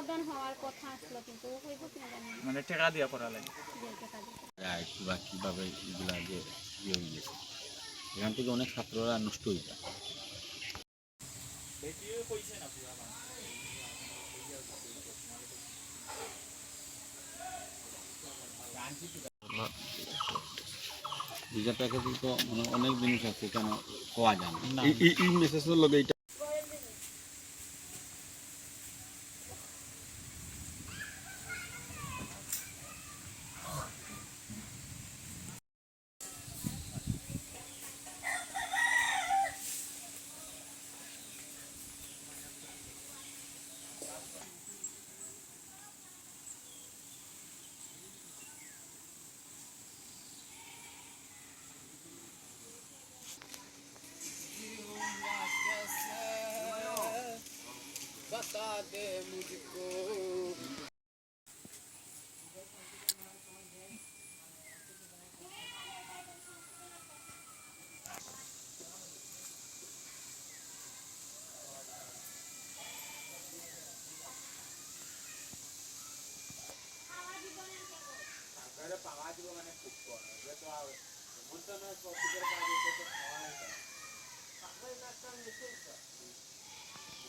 সমাধান হওয়ার কথা আসলো কিন্তু হইব কিনা জানি মানে টাকা দিয়া করা লাগে। বা কীভাবে এগুলা যে ইয়ে হয়ে গেছে। এখান থেকে অনেক ছাত্ররা নষ্ট হয়ে যায়। ভিজা প্যাকেজে তো মানে অনেক জিনিস আছে কেন পাওয়া যায় না। না। এই- এই- এই মেসেজের লগে এটা এখানে মানববন্ধন না? ওই যে মারামারি হতো তে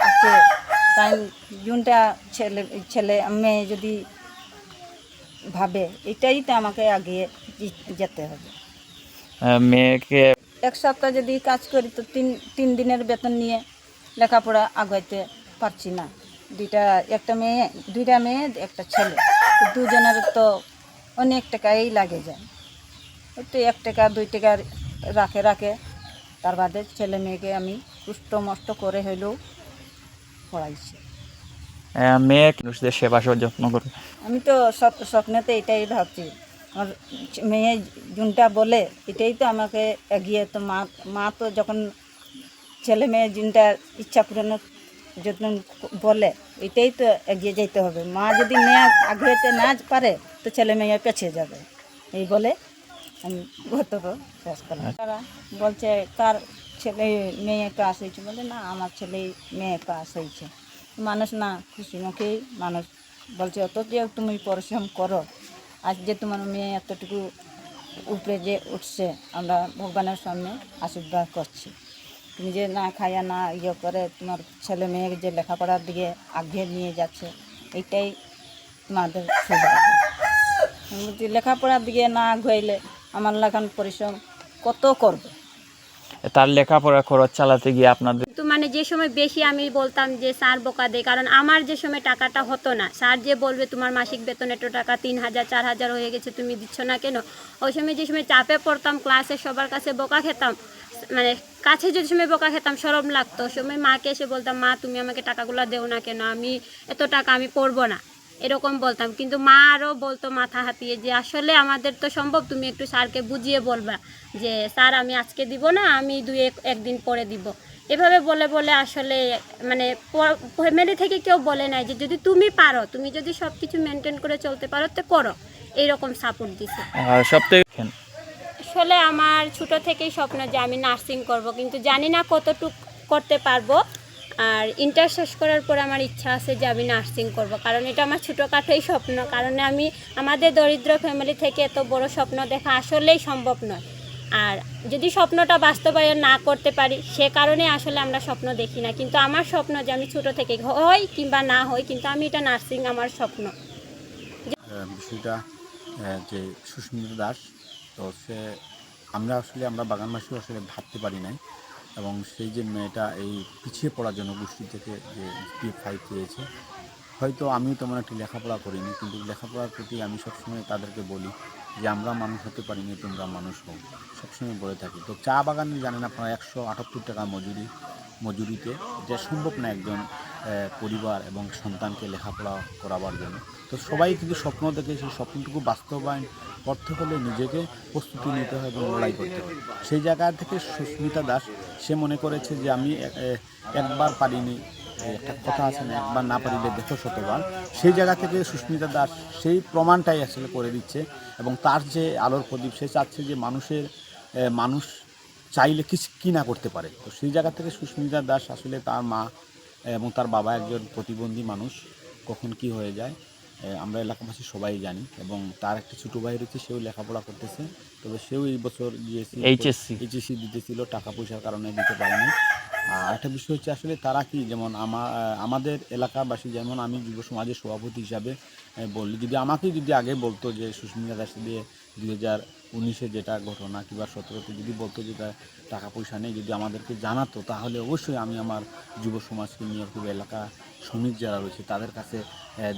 আছে। তাই জুনটা ছেলে ছেলে মেয়ে যদি ভাবে এটাই তো আমাকে আগে যেতে হবে। মেয়েকে এক সপ্তাহ যদি কাজ করি তো তিন তিন দিনের বেতন নিয়ে লেখাপড়া আগাইতে পারছি না। দুইটা একটা মেয়ে দুইটা মেয়ে একটা ছেলে। দুজনের তো অনেক টাকাই লাগে যায়। তো এক টাকা দুই টাকা রাখে রাখে। তার বাদে ছেলে মেয়েকে আমি পুষ্ট মষ্ট করে হইলেও পড়াইছি। মেয়ে মানুষদের সেবা যত্ন করে আমি তো স্বপ- স্বপ্নেতে এটাই ভাবছি। আমার মেয়ে জুনটা বলে এটাই তো আমাকে এগিয়ে তো মা মা তো যখন ছেলে মেয়ে জুনটা ইচ্ছা পূরণের যত্ন বলে এটাই তো এগিয়ে যেতে হবে। মা যদি মেয়ে আগে না পারে তো ছেলে মেয়ে পেছিয়ে যাবে। এই বলে আমি বক্তব্য শেষ করলাম। তারা বলছে কার ছেলে মেয়ে পাস হয়েছে। বলে না আমার ছেলে মেয়ে পাস হয়েছে। মানুষ না খুশি মুখেই মানুষ বলছে, অত যে তুমি পরিশ্রম করো, আজ যে তোমার মেয়ে এতটুকু উপরে যে উঠছে, আমরা ভগবানের সামনে আশীর্বাদ করছি। তুমি যে না খাইয়া না ইয়ে করে তোমার ছেলে মেয়ে যে লেখাপড়ার দিকে আগে নিয়ে যাচ্ছে, এইটাই তোমাদের লেখাপড়ার দিকে না আগাইলে আমার লেখান পরিশ্রম কত করবে? তার লেখাপড়া খরচ চালাতে গিয়ে আপনাদের কিন্তু মানে যে সময় বেশি আমি বলতাম যে স্যার বোকা দেয়, কারণ আমার যে সময় টাকাটা হতো না। স্যার যে বলবে, তোমার মাসিক বেতন এত টাকা, তিন হাজার, চার হাজার হয়ে গেছে, তুমি দিচ্ছ না কেন? ওই সময় যে সময় চাপে পড়তাম, ক্লাসে সবার কাছে বোকা খেতাম মানে কাছে যে সময় বোকা খেতাম, সরম লাগতো। সময় মাকে এসে বলতাম, মা, তুমি আমাকে টাকাগুলো দেও না কেন? আমি এত টাকা আমি পড়ব না। এরকম বলতাম। কিন্তু মা আরও বলতো মাথা হাতিয়ে যে, আসলে আমাদের তো সম্ভব, তুমি একটু স্যারকে বুঝিয়ে বলবা যে, স্যার, আমি আজকে দিব না, আমি দুই এক, একদিন পরে দিব। এভাবে বলে বলে আসলে মানে ফ্যামিলি থেকে কেউ বলে নাই যে যদি তুমি পারো তুমি যদি সব কিছু মেনটেন করে চলতে পারো তো করো। এইরকম সাপোর্ট দিছে। আসলে আমার ছোট থেকেই স্বপ্ন যে আমি নার্সিং করব কিন্তু জানি না কতটুক করতে পারব। আর ইন্টার শেষ করার পর আমার ইচ্ছা আছে যে আমি নার্সিং করব কারণ এটা আমার ছোটোখাটোই স্বপ্ন। কারণ আমি আমাদের দরিদ্র ফ্যামিলি থেকে এত বড় স্বপ্ন দেখা আসলেই সম্ভব নয়। আর যদি স্বপ্নটা বাস্তবায়ন না করতে পারি, সে কারণে আসলে আমরা স্বপ্ন দেখি না। কিন্তু আমার স্বপ্ন যে আমি ছোটো থেকে হই কিংবা না হই, কিন্তু আমি এটা নার্সিং আমার স্বপ্ন। বিষয়টা যে সুস্মিতা দাস, তো সে, আমরা আসলে, আমরা বাগানবাসীও আসলে ভাবতে পারি নাই। এবং সেই যে মেয়েটা এই পিছিয়ে পড়ার জন্য গোষ্ঠী থেকে যে ফাইভ পেয়েছে হয়তো আমিও তেমন একটি লেখাপড়া করিনি, কিন্তু লেখাপড়ার প্রতি আমি সবসময় তাদেরকে বলি যে, আমরা মানুষ হতে পারিনি, তোমরা মানুষ হও। সবসময় বলে থাকি। তো চা বাগানে জানেন আপনারা একশো আটাত্তর টাকা মজুরি, মজুরিতে। এটা সম্ভব না একজন পরিবার এবং সন্তানকে লেখাপড়া করাবার জন্য। তো সবাই কিন্তু স্বপ্ন দেখে, সেই স্বপ্নটুকু বাস্তবায়ন করতে হলে নিজেকে প্রস্তুতি নিতে হয় এবং লড়াই করতে হয়। সেই জায়গা থেকে সুস্মিতা দাস, সে মনে করেছে যে, আমি একবার পারিনি একটা কথা আছে না একবার না পারিলে দেখো শতবার। সেই জায়গা থেকে সুস্মিতা দাস সেই প্রমাণটাই আসলে করে দিচ্ছে এবং তার যে আলোর প্রদীপ সে চাচ্ছে যে মানুষের মানুষ চাইলে কিছু কি না করতে পারে। তো সেই জায়গা থেকে সুস্মিতা দাস আসলে তার মা এবং তার বাবা একজন প্রতিবন্ধী মানুষ কখন কি হয়ে যায় আমরা এলাকাবাসী সবাই জানি এবং তার একটা ছোটো ভাই রয়েছে সেও লেখাপড়া করতেছে। তবে সেও এই বছর জিএসসি HSC এইচএসসি দিতেছিল টাকা পয়সার কারণে দিতে পারেনি। আর একটা বিষয় হচ্ছে আসলে তারা কি, যেমন আমা, আমাদের এলাকাবাসী, যেমন আমি যুব সমাজের সভাপতি হিসাবে বললি যদি আমাকে যদি আগে বলতো যে সুস্মিতা দাস দিয়ে দুই হাজার উনিশে যেটা ঘটনা কিংবা সতেরোতে যদি বলতো যে টাকা পয়সা নেই যদি আমাদেরকে জানাতো, তাহলে অবশ্যই আমি আমার যুব সমাজকে নিয়ে খুব এলাকা শ্রমিক যারা রয়েছে তাদের কাছে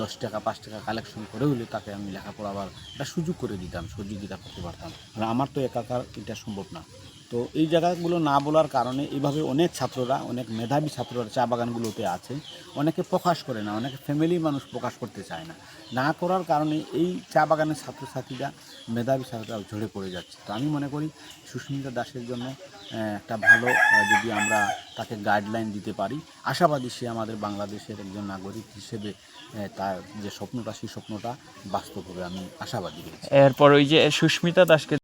দশ টাকা, পাঁচ টাকা কালেকশন করে হলে তাকে আমি লেখাপড়াবার একটা সুযোগ করে দিতাম, সহযোগিতা করতে পারতাম। আমার তো একাকার এটা সম্ভব না। তো এই জায়গাগুলো না বলার কারণে এইভাবে অনেক ছাত্ররা, অনেক মেধাবী ছাত্ররা চা বাগানগুলোতে আছে। অনেকে প্রকাশ করে না, অনেকে ফ্যামিলি মানুষ প্রকাশ করতে চায় না। না করার কারণে এই চা বাগানের ছাত্রছাত্রীরা, মেধাবী ছাত্ররা ঝরে পড়ে যাচ্ছে। তো আমি মনে করি সুস্মিতা দাসের জন্য একটা ভালো যদি আমরা তাকে গাইডলাইন দিতে পারি। আশাবাদী সে আমাদের বাংলাদেশের একজন নাগরিক হিসেবে তার যে স্বপ্নটা, সেই স্বপ্নটা বাস্তব হবে আমি আশাবাদী এরপর ওই যে সুস্মিতা দাসকে